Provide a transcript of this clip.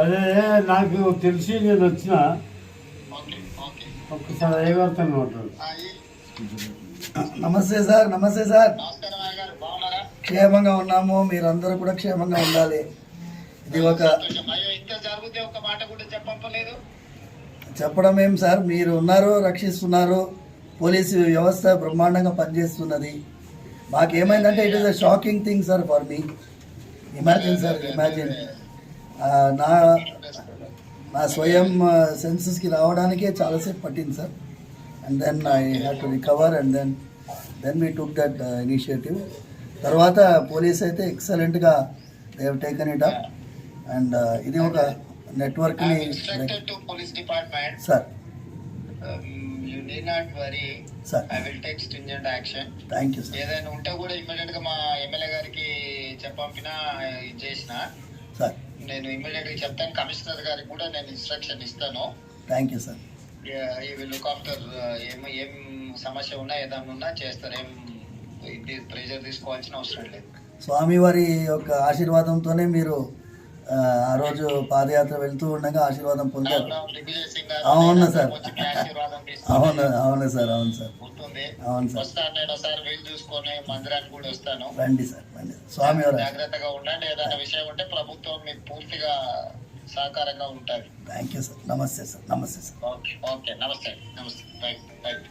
అదే నాకు తెలిసి నేను వచ్చిన. Okay okay. ఒక్కసారి అయ్యగారితో మాట్లాడు. నమస్తే సార్ నమస్తే సార్. క్షేమంగా ఉన్నాము మీరందరూ కూడా క్షేమంగా ఉండాలి. ఇది ఒక సంతోషం అయ్యో ఇంత జరిగితే ఒక మాట కూడా చెప్పలేదు చెప్పడం ఏం సార్ మీరు ఉన్నారు రక్షిస్తున్నారు. పోలీసు వ్యవస్థ బ్రహ్మాండంగా పనిచేస్తున్నది. మాకేమైందంటే it is a shocking thing sir for me imagine sir imagine నా నా స్వయం సెన్సెస్కి రావడానికే చాలాసేపు పట్టింది sir and then I have to recover and then then we took that initiative తర్వాత పోలీస్ అయితే ఎక్సలెంట్గా they have taken it up and ఇది ఒక నెట్వర్క్ని department sir you need not worry sir I will take stringent action thank you sir ఏదైనా ఉంటే కూడా ఇమ్మీడియట్గా మా ఎమ్మెల్యే గారికి చెప్పంపిన ఇది చేసిన. సార్. నేను ఇమ్మీడియట్గా చెప్తాను. కమిషనర్ గారికి కూడా నేను ఇన్స్ట్రక్షన్ ఇస్తాను. Thank you sir. ఈ లుక్ ఆఫ్టర్ ఏం ఏం సమస్య ఉన్నా ఏదైనా ఉన్నా చేస్తారు. ఏం ఇది ప్రెషర్ తీసుకోవాల్సిన అవసరం లేదు. స్వామివారి యొక్క ఆశీర్వాదంతోనే మీరు ఆ, రోజు పాదయాత్ర వెళ్తూ ఉండగా ఆశీర్వాదం పొందారు. అవును, సార్. అవును అవును సార్ అవును సార్. అవును సార్. వస్తాను నేను ఒకసారి వీలు చూసుకొని మందిరానికి కూడా వస్తాను. రండి సార్ రండి స్వామివారి జాగ్రత్తగా ఉండండి ఏదైనా విషయం ఉంటే ప్రభుత్వం మీకు పూర్తిగా సహకారంగా ఉంటుంది థ్యాంక్ యూ సార్. నమస్తే సార్ నమస్తే సార్. ఓకే ఓకే నమస్తే నమస్తే. Right right